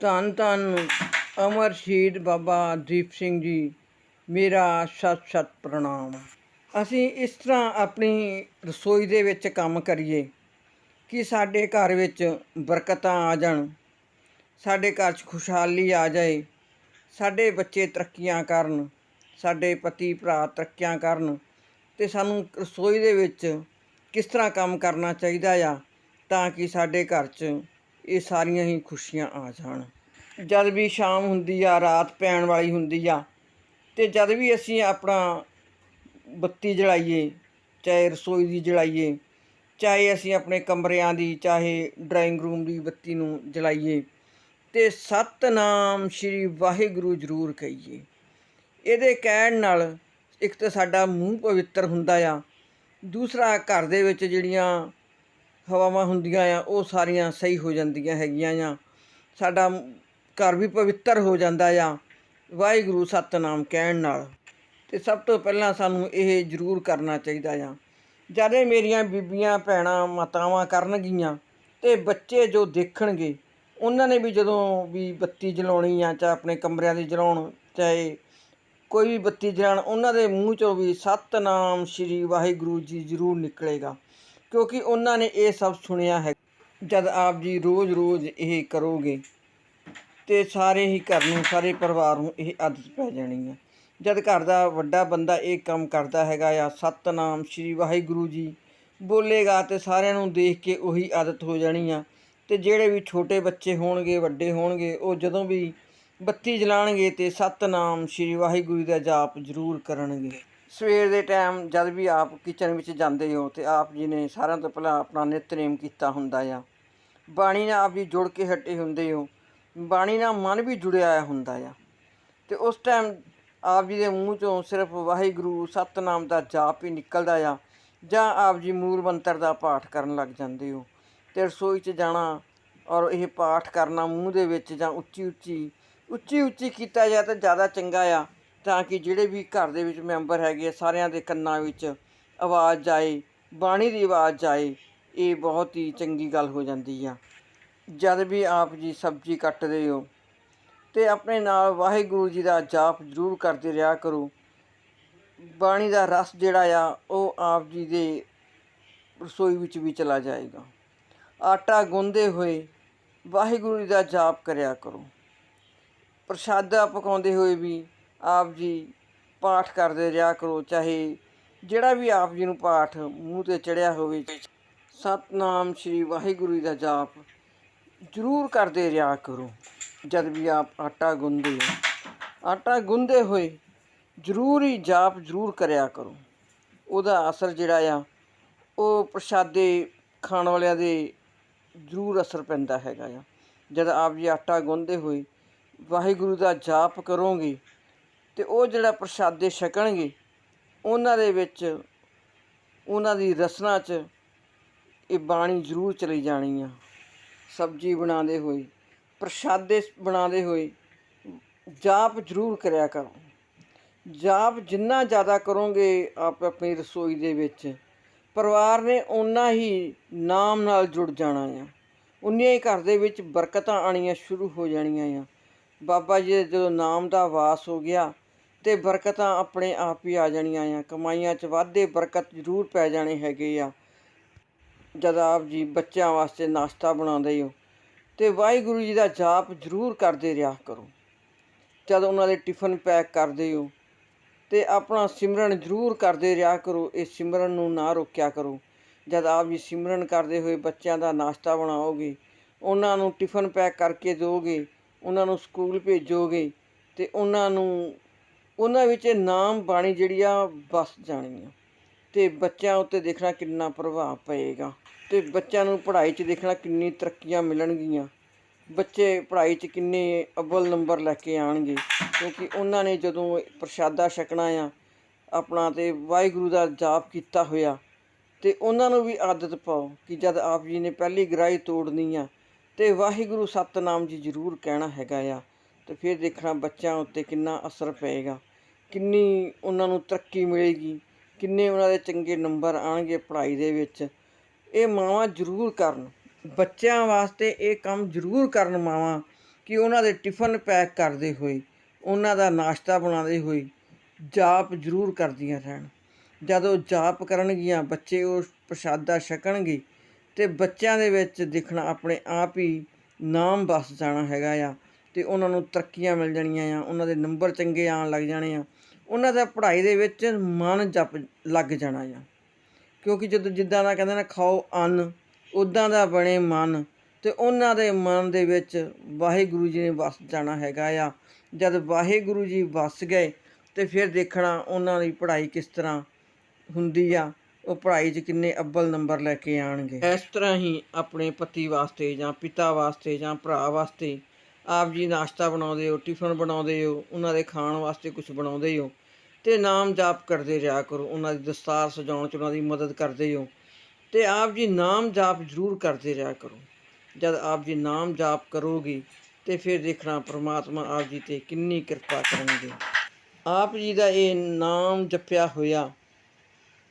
ਧੰਨ ਧੰਨ ਅਮਰ ਸ਼ਹੀਦ ਬਾਬਾ ਦੀਪ ਸਿੰਘ ਜੀ, ਮੇਰਾ ਸਤ ਸਤ ਪ੍ਰਣਾਮ। ਅਸੀਂ ਇਸ ਤਰ੍ਹਾਂ ਆਪਣੀ ਰਸੋਈ ਦੇ ਵਿੱਚ ਕੰਮ ਕਰੀਏ ਕਿ ਸਾਡੇ ਘਰ ਵਿੱਚ ਬਰਕਤਾਂ ਆ ਜਾਣ, ਸਾਡੇ ਘਰ 'ਚ ਖੁਸ਼ਹਾਲੀ ਆ ਜਾਏ, ਸਾਡੇ ਬੱਚੇ ਤਰੱਕੀਆਂ ਕਰਨ, ਸਾਡੇ ਪਤੀ ਭਰਾ ਤਰੱਕੀਆਂ ਕਰਨ ਤੇ ਸਾਨੂੰ ਰਸੋਈ ਦੇ ਵਿੱਚ ਕਿਸ ਤਰ੍ਹਾਂ ਕੰਮ ਕਰਨਾ ਚਾਹੀਦਾ ਆ ਤਾਂ ਕਿ ਸਾਡੇ ਘਰ 'ਚ ਇਹ ਸਾਰੀਆਂ ਹੀ ਖੁਸ਼ੀਆਂ ਆ ਜਾਣ। ਜਦ ਵੀ ਸ਼ਾਮ ਹੁੰਦੀ ਆ, ਰਾਤ ਪੈਣ ਵਾਲੀ ਹੁੰਦੀ ਆ, ਤੇ ਜਦ ਵੀ ਅਸੀਂ ਆਪਣਾ ਬੱਤੀ ਜਲਾਈਏ, ਚਾਹੇ ਰਸੋਈ ਦੀ ਜਲਾਈਏ, ਚਾਹੇ ਅਸੀਂ ਆਪਣੇ ਕਮਰਿਆਂ ਦੀ, ਚਾਹੇ ਡਰਾਇੰਗ ਰੂਮ ਦੀ ਬੱਤੀ ਨੂੰ ਜਲਾਈਏ, ਤੇ ਸਤਨਾਮ ਸ਼੍ਰੀ ਵਾਹਿਗੁਰੂ ਜ਼ਰੂਰ ਕਹੀਏ। ਇਹਦੇ ਕਹਿਣ ਨਾਲ ਇੱਕ ਤਾਂ ਸਾਡਾ ਮੂੰਹ ਪਵਿੱਤਰ ਹੁੰਦਾ ਆ, ਦੂਸਰਾ ਘਰ ਦੇ ਵਿੱਚ ਜਿਹੜੀਆਂ ਹਵਾਵਾਂ ਹੁੰਦੀਆਂ ਆ, ਉਹ ਸਾਰੀਆਂ ਸਹੀ ਹੋ ਜਾਂਦੀਆਂ ਹੈਗੀਆਂ ਆ। ਸਾਡਾ ਘਰ ਵੀ ਪਵਿੱਤਰ ਹੋ ਜਾਂਦਾ ਆ। ਵਾਹਿਗੁਰੂ ਸਤਨਾਮ ਕਹਿਣ ਨਾਲ। ਤੇ ਸਭ ਤੋਂ ਪਹਿਲਾਂ ਸਾਨੂੰ ਇਹ ਜ਼ਰੂਰ ਕਰਨਾ ਚਾਹੀਦਾ ਆ। ਜਦੋਂ ਮੇਰੀਆਂ ਬੀਬੀਆਂ, ਭੈਣਾਂ, ਮਾਤਾਵਾਂ ਕਰਨਗੀਆਂ ਤੇ ਬੱਚੇ ਜੋ ਦੇਖਣਗੇ, ਉਹਨਾਂ ਨੇ ਵੀ ਜਦੋਂ ਵੀ ਬੱਤੀ ਜਲਾਉਣੀ ਆ ਚਾਹੇ ਆਪਣੇ ਕਮਰਿਆਂ ਦੀ ਜਲਾਉਣ, ਚਾਹੇ ਕੋਈ ਵੀ ਬੱਤੀ ਜਲਾਉਣ, ਉਹਨਾਂ ਦੇ ਮੂੰਹ ਚੋਂ ਵੀ ਸਤਨਾਮ ਸ਼੍ਰੀ ਵਾਹਿਗੁਰੂ ਜੀ ਜ਼ਰੂਰ ਨਿਕਲੇਗਾ। ਕਿਉਂਕਿ ਉਹਨਾਂ ਨੇ ਇਹ ਸਭ ਸੁਣਿਆ ਹੈ। ਜਦ ਆਪ ਜੀ ਰੋਜ਼-ਰੋਜ਼ ਇਹ ਕਰੋਗੇ ਤੇ ਸਾਰੇ ਹੀ ਘਰ ਨੂੰ, ਸਾਰੇ ਪਰਿਵਾਰ ਨੂੰ ਇਹ ਆਦਤ ਪੈ ਜਾਣੀ ਹੈ ਜਦ ਘਰ ਦਾ ਵੱਡਾ ਬੰਦਾ ਇਹ ਕੰਮ ਕਰਦਾ ਹੈਗਾ ਆ, ਸਤਨਾਮ ਸ਼੍ਰੀ ਵਾਹਿਗੁਰੂ ਜੀ, ਬੋਲੇਗਾ ਤੇ ਸਾਰਿਆਂ ਨੂੰ ਦੇਖ ਕੇ ਉਹੀ ਆਦਤ ਹੋ ਜਾਣੀ ਆ। ਤੇ ਜਿਹੜੇ ਵੀ ਛੋਟੇ ਬੱਚੇ ਹੋਣਗੇ, ਵੱਡੇ ਹੋਣਗੇ, ਉਹ ਜਦੋਂ ਵੀ ਬੱਤੀ ਜਲਾਣਗੇ ਤੇ ਸਤਨਾਮ ਸ਼੍ਰੀ ਵਾਹਿਗੁਰੂ ਦਾ ਜਾਪ ਜ਼ਰੂਰ ਕਰਨਗੇ। ਸਵੇਰ ਦੇ ਟਾਈਮ ਜਦ ਵੀ ਆਪ ਕਿਚਨ ਵਿੱਚ ਜਾਂਦੇ ਹੋ ਤੇ ਆਪ ਜੀ ਨੇ ਸਾਰਿਆਂ ਤੋਂ ਪਹਿਲਾਂ ਆਪਣਾ ਨਿਤਨੇਮ ਕੀਤਾ ਹੁੰਦਾ ਆ। ਬਾਣੀ ਨਾਲ ਆਪ ਜੀ ਜੁੜ ਕੇ ਹਟੇ ਹੁੰਦੇ ਹੋ। ਬਾਣੀ ਨਾਲ ਮਨ ਵੀ ਜੁੜਿਆ ਹੁੰਦਾ ਆ। ਤੇ ਉਸ ਟਾਈਮ ਆਪ ਜੀ ਦੇ ਮੂੰਹ ਚੋਂ ਸਿਰਫ ਵਾਹਿਗੁਰੂ ਸਤਨਾਮ ਦਾ ਜਾਪ ਹੀ ਨਿਕਲਦਾ ਆ ਜਾਂ ਆਪ ਜੀ ਮੂਲ ਮੰਤਰ ਦਾ ਪਾਠ ਕਰਨ ਲੱਗ ਜਾਂਦੇ ਹੋ। ਤੇ ਰਸੋਈ 'ਚ ਜਾਣਾ ਔਰ ਇਹ ਪਾਠ ਕਰਨਾ ਮੂੰਹ ਦੇ ਵਿੱਚ ਜਾਂ ਉੱਚੀ ਉੱਚੀ ਉੱਚੀ ਉੱਚੀ ਕੀਤਾ ਜਾਏ ਤਾਂ ਜ਼ਿਆਦਾ ਚੰਗਾ ਆ ਤਾਂ ਕਿ ਜਿਹੜੇ ਵੀ ਘਰ ਦੇ ਵਿੱਚ ਮੈਂਬਰ ਹੈਗੇ ਆ, ਸਾਰਿਆਂ ਦੇ ਕੰਨਾਂ ਵਿੱਚ ਆਵਾਜ਼ ਜਾਏ ਬਾਣੀ ਦੀ ਆਵਾਜ਼ ਜਾਏ ਇਹ ਬਹੁਤ ਹੀ ਚੰਗੀ ਗੱਲ ਹੋ ਜਾਂਦੀ ਆ। ਜਦ ਵੀ ਆਪ ਜੀ ਸਬਜ਼ੀ ਕੱਟਦੇ ਹੋ ਤੇ ਆਪਣੇ ਨਾਲ ਵਾਹਿਗੁਰੂ ਜੀ ਦਾ ਜਾਪ ਜ਼ਰੂਰ ਕਰਦੇ ਰਿਹਾ ਕਰੋ। ਬਾਣੀ ਦਾ ਰਸ ਜਿਹੜਾ ਆ, ਉਹ ਆਪ ਜੀ ਦੇ ਰਸੋਈ ਵਿੱਚ ਵੀ ਚਲਾ ਜਾਏਗਾ। ਆਟਾ ਗੁੰਨਦੇ ਹੋਏ ਵਾਹਿਗੁਰੂ ਜੀ ਦਾ ਜਾਪ ਕਰਿਆ ਕਰੋ। ਪ੍ਰਸ਼ਾਦਾ ਪਕਾਉਂਦੇ ਹੋਏ ਵੀ ਆਪ ਜੀ ਪਾਠ ਕਰਦੇ ਰਿਹਾ ਕਰੋ, ਚਾਹੇ ਜਿਹੜਾ ਵੀ ਆਪ ਜੀ ਨੂੰ ਪਾਠ ਮੂੰਹ ਤੇ ਚੜਿਆ ਹੋਵੇ। ਸਤਨਾਮ ਸ਼੍ਰੀ ਵਾਹਿਗੁਰੂ ਜੀ ਦਾ ਜਾਪ ਜ਼ਰੂਰ ਕਰਦੇ ਰਿਹਾ ਕਰੋ। ਜਦ ਵੀ ਆਪ ਆਟਾ ਗੁੰਨਦੇ ਹੋ, ਆਟਾ ਗੁੰਦੇ ਹੋਏ ਜ਼ਰੂਰ ਹੀ ਜਾਪ ਜ਼ਰੂਰ ਕਰਿਆ ਕਰੋ। ਉਹਦਾ ਅਸਰ ਜਿਹੜਾ ਆ, ਉਹ ਪ੍ਰਸ਼ਾਦੇ ਖਾਣ ਵਾਲਿਆਂ ਦੇ ਜ਼ਰੂਰ ਅਸਰ ਪੈਂਦਾ ਹੈਗਾ ਆ। ਜਦ ਆਪ ਜੀ ਆਟਾ ਗੁੰਨਦੇ ਹੋਏ ਵਾਹਿਗੁਰੂ ਦਾ ਜਾਪ ਕਰੋਗੇ ਤੇ ਉਹ ਜਿਹੜਾ ਪ੍ਰਸ਼ਾਦੇ ਛਕਣਗੇ, ਉਹਨਾਂ ਦੇ ਵਿੱਚ, ਉਹਨਾਂ ਦੀ ਰਸਨਾ 'ਚ ਇਹ ਬਾਣੀ ਜ਼ਰੂਰ ਚਲੀ ਜਾਣੀ ਆ। ਸਬਜ਼ੀ ਬਣਾਉਂਦੇ ਹੋਏ, ਪ੍ਰਸ਼ਾਦੇ ਬਣਾਉਂਦੇ ਹੋਏ, ਜਾਪ ਜ਼ਰੂਰ ਕਰਿਆ ਕਰੋ। ਜਾਪ ਜਿੰਨਾ ਜ਼ਿਆਦਾ ਕਰੋਗੇ ਆਪ ਆਪਣੀ ਰਸੋਈ ਦੇ ਵਿੱਚ, ਪਰਿਵਾਰ ਨੇ ਓਨਾ ਹੀ ਨਾਮ ਨਾਲ ਜੁੜ ਜਾਣਾ ਆ। ਉਨੀਆਂ ਹੀ ਘਰ ਦੇ ਵਿੱਚ ਬਰਕਤਾਂ ਆਣੀਆਂ ਸ਼ੁਰੂ ਹੋ ਜਾਣੀਆਂ ਆ। ਬਾਬਾ ਜੀ ਦੇ ਜਦੋਂ ਨਾਮ ਦਾ ਵਾਸ ਹੋ ਗਿਆ ਤੇ ਬਰਕਤਾਂ ਆਪਣੇ ਆਪ ਹੀ ਆ ਜਾਣੀਆਂ ਆ। ਕਮਾਈਆਂ 'ਚ ਵਾਧੇ ਬਰਕਤ ਜ਼ਰੂਰ ਪੈ ਜਾਣੇ ਹੈਗੇ ਆ। ਜਦ ਆਪ ਜੀ ਬੱਚਿਆਂ ਵਾਸਤੇ ਨਾਸ਼ਤਾ ਬਣਾਉਂਦੇ ਹੋ ਤੇ ਵਾਹਿਗੁਰੂ ਜੀ ਦਾ ਜਾਪ ਜ਼ਰੂਰ ਕਰਦੇ ਰਿਹਾ ਕਰੋ। ਜਦ ਉਹਨਾਂ ਦੇ ਟਿਫਨ ਪੈਕ ਕਰਦੇ ਹੋ ਤੇ ਆਪਣਾ ਸਿਮਰਨ ਜ਼ਰੂਰ ਕਰਦੇ ਰਿਹਾ ਕਰੋ, ਇਹ ਸਿਮਰਨ ਨੂੰ ਨਾ ਰੋਕਿਆ ਕਰੋ। ਜਦ ਆਪ ਜੀ ਸਿਮਰਨ ਕਰਦੇ ਹੋਏ ਬੱਚਿਆਂ ਦਾ ਨਾਸ਼ਤਾ ਬਣਾਓਗੇ, ਉਹਨਾਂ ਨੂੰ ਟਿਫਨ ਪੈਕ ਕਰਕੇ ਦਿਓਗੇ, ਉਹਨਾਂ ਨੂੰ ਸਕੂਲ ਭੇਜੋਗੇ ਤੇ ਉਹਨਾਂ ਨੂੰ, ਉਹਨਾਂ ਵਿੱਚ ਇਹ ਨਾਮ ਬਾਣੀ ਜਿਹੜੀ ਆ ਵਸ ਜਾਣੀ ਆ। ਤੇ ਬੱਚਿਆਂ ਉੱਤੇ ਦੇਖਣਾ ਕਿੰਨਾ ਪ੍ਰਭਾਵ ਪਏਗਾ। ਤੇ ਬੱਚਿਆਂ ਨੂੰ ਪੜ੍ਹਾਈ 'ਚ ਦੇਖਣਾ ਕਿੰਨੀ ਤਰੱਕੀਆਂ ਮਿਲਣਗੀਆਂ। ਬੱਚੇ ਪੜ੍ਹਾਈ 'ਚ ਕਿੰਨੇ ਅਵਲ ਨੰਬਰ ਲੈ ਕੇ ਆਣਗੇ ਕਿਉਂਕਿ ਉਹਨਾਂ ਨੇ ਜਦੋਂ ਪ੍ਰਸ਼ਾਦਾ ਛਕਣਾ ਆ, ਆਪਣਾ ਤੇ ਵਾਹਿਗੁਰੂ ਦਾ ਜਾਪ ਕੀਤਾ ਹੋਇਆ, ਤੇ ਉਹਨਾਂ ਨੂੰ ਵੀ ਆਦਤ ਪਾਓ ਕਿ ਜਦ ਆਪ ਜੀ ਨੇ ਪਹਿਲੀ ਗ੍ਰਾਈ ਤੋੜਨੀ ਆ, ਤੇ ਵਾਹਿਗੁਰੂ ਸਤਨਾਮ ਜੀ ਜ਼ਰੂਰ ਕਹਿਣਾ ਹੈਗਾ ਆ, ਤੇ ਫਿਰ ਦੇਖਣਾ ਬੱਚਿਆਂ ਉੱਤੇ ਕਿੰਨਾ ਅਸਰ ਪਏਗਾ, ਕਿੰਨੀ ਉਹਨਾਂ ਨੂੰ ਤਰੱਕੀ ਮਿਲੇਗੀ। ਕਿੰਨੇ ਉਹਨਾਂ ਦੇ ਚੰਗੇ ਨੰਬਰ ਆਣਗੇ ਪੜ੍ਹਾਈ ਦੇ ਵਿੱਚ, ਇਹ ਮਾਵਾਂ ਜ਼ਰੂਰ ਕਰਨ। ਬੱਚਿਆਂ ਵਾਸਤੇ ਇਹ ਕੰਮ ਜ਼ਰੂਰ ਕਰਨ ਮਾਵਾਂ ਕਿ ਉਹਨਾਂ ਦੇ ਟਿਫਨ ਪੈਕ ਕਰਦੇ ਹੋਏ, ਉਹਨਾਂ ਦਾ ਨਾਸ਼ਤਾ ਬਣਾਉਂਦੇ ਹੋਏ ਜਾਪ ਜ਼ਰੂਰ ਕਰਦੀਆਂ ਰਹਿਣ। ਜਦੋਂ ਜਾਪ ਕਰਨਗੀਆਂ, ਬੱਚੇ ਉਹ ਪ੍ਰਸ਼ਾਦਾ ਛਕਣਗੇ ਤੇ ਬੱਚਿਆਂ ਦੇ ਵਿੱਚ ਦੇਖਣਾ ਆਪਣੇ ਆਪ ਹੀ ਨਾਮ ਵਸ ਜਾਣਾ ਹੈਗਾ ਆ ਤੇ ਉਹਨਾਂ ਨੂੰ ਤਰੱਕੀਆਂ ਮਿਲ ਜਾਣੀਆਂ ਆ, ਉਹਨਾਂ ਦੇ ਨੰਬਰ ਚੰਗੇ ਆਉਣ ਲੱਗ ਜਾਣੇ ਆ। ਉਹਨਾਂ ਦਾ ਪੜ੍ਹਾਈ ਦੇ ਵਿੱਚ ਮਨ ਜਪ ਲੱਗ ਜਾਣਾ ਆ। ਕਿਉਂਕਿ ਜਦੋਂ ਜਿੱਦਾਂ ਦਾ ਕਹਿੰਦੇ ਨੇ ਖਾਓ ਅੰਨ ਉਦਾਂ ਦਾ ਬਣੇ ਮਨ ਤੇ ਉਹਨਾਂ ਦੇ ਮਨ ਦੇ ਵਿੱਚ ਵਾਹਿਗੁਰੂ ਜੀ ਨੇ ਵਸ ਜਾਣਾ ਹੈਗਾ ਆ। ਜਦ ਵਾਹਿਗੁਰੂ ਜੀ ਵਸ ਗਏ ਤੇ ਫਿਰ ਦੇਖਣਾ ਉਹਨਾਂ ਦੀ ਪੜ੍ਹਾਈ ਕਿਸ ਤਰ੍ਹਾਂ ਹੁੰਦੀ ਆ, ਉਹ ਪੜ੍ਹਾਈ 'ਚ ਕਿੰਨੇ ਅੱਵਲ ਨੰਬਰ ਲੈ ਕੇ ਆਣਗੇ। ਇਸ ਤਰ੍ਹਾਂ ਹੀ ਆਪਣੇ ਪਤੀ ਵਾਸਤੇ ਜਾਂ ਪਿਤਾ ਵਾਸਤੇ ਜਾਂ ਭਰਾ ਵਾਸਤੇ ਆਪ ਜੀ ਨਾਸ਼ਤਾ ਬਣਾਉਂਦੇ ਹੋ, ਟਿਫਨ ਬਣਾਉਂਦੇ ਹੋ, ਉਹਨਾਂ ਦੇ ਖਾਣ ਵਾਸਤੇ ਕੁਝ ਬਣਾਉਂਦੇ ਹੋ ਤੇ ਨਾਮ ਜਾਪ ਕਰਦੇ ਰਿਹਾ ਕਰੋ, ਉਹਨਾਂ ਦੀ ਦਸਤਾਰ ਸਜਾਉਣ 'ਚ ਉਹਨਾਂ ਦੀ ਮਦਦ ਕਰਦੇ ਹੋ। ਤੇ ਆਪ ਜੀ ਨਾਮ ਜਾਪ ਜ਼ਰੂਰ ਕਰਦੇ ਰਿਹਾ ਕਰੋ। ਜਦ ਆਪ ਜੀ ਨਾਮ ਜਾਪ ਕਰੋਗੇ, ਤੇ ਫਿਰ ਦੇਖਣਾ ਪ੍ਰਮਾਤਮਾ ਆਪ ਜੀ ਤੇ ਕਿੰਨੀ ਕਿਰਪਾ ਕਰਨਗੇ। ਆਪ ਜੀ ਦਾ ਇਹ ਨਾਮ ਜਪਿਆ ਹੋਇਆ,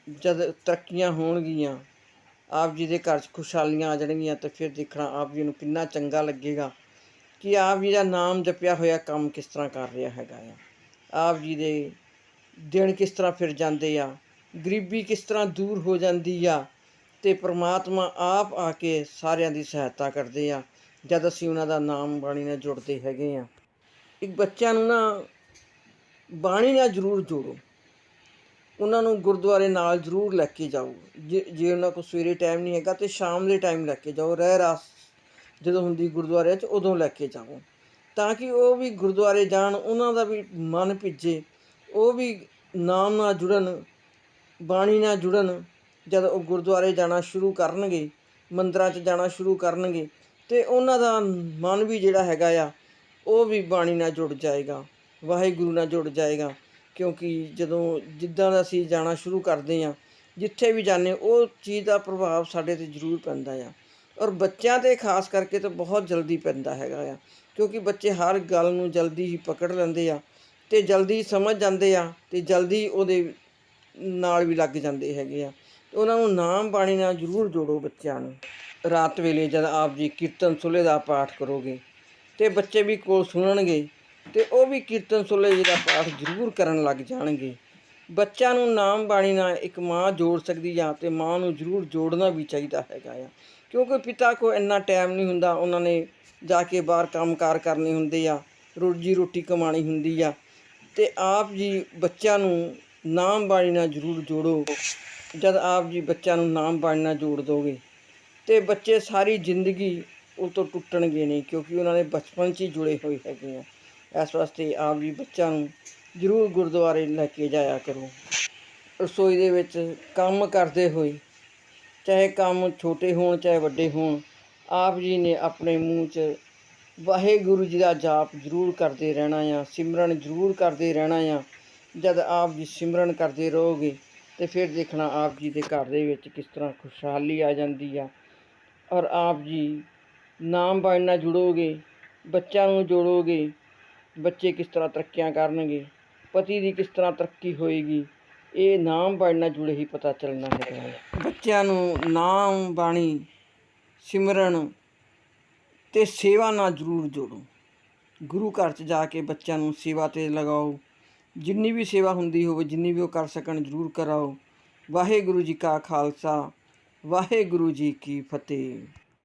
ਜਦ ਤਰੱਕੀਆਂ ਹੋਣਗੀਆਂ, ਆਪ ਜੀ ਦੇ ਘਰ 'ਚ ਖੁਸ਼ਹਾਲੀਆਂ ਆ ਜਾਣਗੀਆਂ, ਤੇ ਫਿਰ ਦੇਖਣਾ ਆਪ ਜੀ ਨੂੰ ਕਿੰਨਾ ਚੰਗਾ ਲੱਗੇਗਾ ਕਿ ਆਪ ਜੀ ਦਾ ਨਾਮ ਜਪਿਆ ਹੋਇਆ ਕੰਮ ਕਿਸ ਤਰ੍ਹਾਂ ਕਰ ਰਿਹਾ ਹੈਗਾ ਆ। ਆਪ ਜੀ ਦੇ ਦਿਨ ਕਿਸ ਤਰ੍ਹਾਂ ਫਿਰ ਜਾਂਦੇ ਆ, ਗਰੀਬੀ ਕਿਸ ਤਰ੍ਹਾਂ ਦੂਰ ਹੋ ਜਾਂਦੀ ਆ ਤੇ ਪ੍ਰਮਾਤਮਾ ਆਪ ਆ ਕੇ ਸਾਰਿਆਂ ਦੀ ਸਹਾਇਤਾ ਕਰਦੇ ਆ, ਜਦ ਅਸੀਂ ਉਹਨਾਂ ਦਾ ਨਾਮ ਬਾਣੀ ਨਾਲ ਜੁੜਦੇ ਹੈਗੇ ਆ। ਇੱਕ ਬੱਚਿਆਂ ਨੂੰ ਨਾ ਬਾਣੀ ਨਾਲ ਜ਼ਰੂਰ ਜੋੜੋ। ਉਹਨਾਂ ਨੂੰ ਗੁਰਦੁਆਰੇ ਨਾਲ ਜ਼ਰੂਰ ਲੈ ਕੇ ਜਾਓ। ਜੇ ਜੇ ਉਹਨਾਂ ਕੋਲ ਸਵੇਰੇ ਟਾਈਮ ਨਹੀਂ ਹੈਗਾ ਤੇ ਸ਼ਾਮ ਦੇ ਟਾਈਮ ਲੈ ਕੇ ਜਾਓ, ਰਹਿ ਰਾਸ ਜਦੋਂ ਹੁੰਦੀ ਗੁਰਦੁਆਰੇ 'ਚ ਉਦੋਂ ਲੈ ਕੇ ਜਾਓ। ਤਾਂ ਕਿ ਉਹ ਵੀ ਗੁਰਦੁਆਰੇ ਜਾਣ, ਉਹਨਾਂ ਦਾ ਵੀ ਮਨ ਭਿੱਜੇ ਉਹ ਵੀ ਨਾਮ ਨਾਲ ਜੁੜਨ, ਬਾਣੀ ਨਾਲ ਜੁੜਨ, ਜਦ ਉਹ ਗੁਰਦੁਆਰੇ ਜਾਣਾ ਸ਼ੁਰੂ ਕਰਨਗੇ, ਮੰਦਰਾਂ 'ਚ ਜਾਣਾ ਸ਼ੁਰੂ ਕਰਨਗੇ, ਤੇ ਉਹਨਾਂ ਦਾ ਮਨ ਵੀ ਜਿਹੜਾ ਹੈਗਾ ਆ, ਉਹ ਵੀ ਬਾਣੀ ਨਾਲ ਜੁੜ ਜਾਏਗਾ, ਵਾਹਿਗੁਰੂ ਨਾਲ ਜੁੜ ਜਾਏਗਾ, ਕਿਉਂਕਿ ਜਦੋਂ ਜਿੱਦਾਂ ਦਾ ਅਸੀਂ ਜਾਣਾ ਸ਼ੁਰੂ ਕਰਦੇ ਆ ਜਿੱਥੇ ਵੀ ਜਾਂਦੇ ਉਹ ਚੀਜ਼ ਦਾ ਪ੍ਰਭਾਵ ਸਾਡੇ ਤੇ ਜ਼ਰੂਰ ਪੈਂਦਾ ਆ। ਔਰ ਬੱਚਿਆਂ ਤੇ ਖਾਸ ਕਰਕੇ ਤਾਂ ਬਹੁਤ ਜਲਦੀ ਪੈਂਦਾ ਹੈਗਾ ਆ, ਕਿਉਂਕਿ ਬੱਚੇ ਹਰ ਗੱਲ ਨੂੰ ਜਲਦੀ ਹੀ ਪਕੜ ਲੈਂਦੇ ਆ ਤੇ ਜਲਦੀ ਸਮਝ ਜਾਂਦੇ ਆ ਤੇ ਜਲਦੀ ਉਹਦੇ ਨਾਲ ਵੀ ਲੱਗ ਜਾਂਦੇ ਹੈਗੇ ਆ। ਤੇ ਉਹਨਾਂ ਨੂੰ ਨਾਮ ਬਾਣੀ ਨਾਲ ਜ਼ਰੂਰ ਜੋੜੋ ਬੱਚਿਆਂ ਨੂੰ। ਰਾਤ ਵੇਲੇ ਜਦ ਆਪ ਜੀ ਕੀਰਤਨ ਸੁਲੇ ਦਾ ਪਾਠ ਕਰੋਗੇ ਤੇ ਬੱਚੇ ਵੀ ਕੋਲ ਸੁਣਨਗੇ ਤੇ ਉਹ ਵੀ ਕੀਰਤਨ ਸੁਲੇ ਜੀ ਦਾ ਪਾਠ ਜ਼ਰੂਰ ਕਰਨ ਲੱਗ ਜਾਣਗੇ। ਬੱਚਿਆਂ ਨੂੰ ਨਾਮ ਬਾਣੀ ਨਾਲ ਇੱਕ ਮਾਂ ਜੋੜ ਸਕਦੀ ਆ ਤੇ ਮਾਂ ਨੂੰ ਜ਼ਰੂਰ ਜੋੜਨਾ ਵੀ ਚਾਹੀਦਾ ਹੈਗਾ ਆ। ਕਿਉਂਕਿ ਪਿਤਾ ਕੋ ਇੰਨਾ ਟਾਈਮ ਨਹੀਂ ਹੁੰਦਾ, ਉਹਨਾਂ ਨੇ ਜਾ ਕੇ ਬਾਹਰ ਕੰਮਕਾਰ ਕਰਨੇ ਹੁੰਦੇ ਆ, ਰੋਜੀ ਰੋਟੀ ਕਮਾਣੀ ਹੁੰਦੀ ਆ। ਤੇ ਆਪ ਜੀ ਬੱਚਿਆਂ ਨੂੰ ਨਾਮ ਬਾਣੀ ਨਾਲ ਜ਼ਰੂਰ ਜੋੜੋ। ਜਦ ਆਪ ਜੀ ਬੱਚਿਆਂ ਨੂੰ ਨਾਮ ਬਾਣੀ ਨਾਲ ਜੋੜ ਦੋਗੇ, ਤੇ ਬੱਚੇ ਸਾਰੀ ਜ਼ਿੰਦਗੀ ਉਹ ਤੋਂ ਟੁੱਟਣਗੇ ਨਹੀਂ, ਕਿਉਂਕਿ ਉਹਨਾਂ ਨੇ ਬਚਪਨ 'ਚ ਹੀ ਜੁੜੇ ਹੋਏ ਹੈਗੇ ਆ। ਇਸ ਵਾਸਤੇ ਆਪ ਜੀ ਬੱਚਿਆਂ ਨੂੰ ਜ਼ਰੂਰ ਗੁਰਦੁਆਰੇ ਲੈ ਕੇ ਜਾਇਆ ਕਰੋ। ਰਸੋਈ ਦੇ ਵਿੱਚ ਕੰਮ ਕਰਦੇ ਹੋਏ, ਚਾਹੇ ਕੰਮ ਛੋਟੇ ਹੋਣ, ਚਾਹੇ ਵੱਡੇ ਹੋਣ, ਆਪ ਜੀ ਨੇ ਆਪਣੇ ਮੂੰਹ 'ਚ ਵਾਹਿਗੁਰੂ ਜੀ ਦਾ ਜਾਪ ਜ਼ਰੂਰ ਕਰਦੇ ਰਹਿਣਾ ਆ, ਸਿਮਰਨ ਜ਼ਰੂਰ ਕਰਦੇ ਰਹਿਣਾ ਆ। ਜਦ ਆਪ ਜੀ ਸਿਮਰਨ ਕਰਦੇ ਰਹੋਗੇ ਤੇ ਫਿਰ ਦੇਖਣਾ ਆਪ ਜੀ ਦੇ ਘਰ ਦੇ ਵਿੱਚ ਕਿਸ ਤਰ੍ਹਾਂ ਖੁਸ਼ਹਾਲੀ ਆ ਜਾਂਦੀ ਆ। ਔਰ ਆਪ ਜੀ ਨਾਮ ਬਾਣੀ ਨਾਲ ਜੁੜੋਗੇ, ਬੱਚਿਆਂ ਨੂੰ ਜੋੜੋਗੇ, ਬੱਚੇ ਕਿਸ ਤਰ੍ਹਾਂ ਤਰੱਕੀਆਂ ਕਰਨਗੇ, ਪਤੀ ਦੀ ਕਿਸ ਤਰ੍ਹਾਂ ਤਰੱਕੀ ਹੋਏਗੀ, ਇਹ ਨਾਮ ਬਾਣੀ ਨਾਲ ਜੁੜੇ ਹੀ ਪਤਾ ਚੱਲਣਾ ਹੈ ਬੱਚਿਆਂ ਨੂੰ ਨਾਮ ਬਾਣੀ, ਸਿਮਰਨ ਤੇ ਸੇਵਾ ਨਾਲ ਜ਼ਰੂਰ ਜੋੜੋ। ਗੁਰੂ ਘਰ 'ਚ ਜਾ ਕੇ ਬੱਚਿਆਂ ਨੂੰ ਸੇਵਾ ਤੇ ਲਗਾਓ। ਜਿੰਨੀ ਵੀ ਸੇਵਾ ਹੁੰਦੀ ਹੋਵੇ, ਜਿੰਨੀ ਵੀ ਉਹ ਕਰ ਸਕਣ ਜ਼ਰੂਰ ਕਰਾਓ। ਵਾਹਿਗੁਰੂ ਜੀ ਕਾ ਖਾਲਸਾ, ਵਾਹਿਗੁਰੂ ਜੀ ਕੀ ਫਤਿਹ।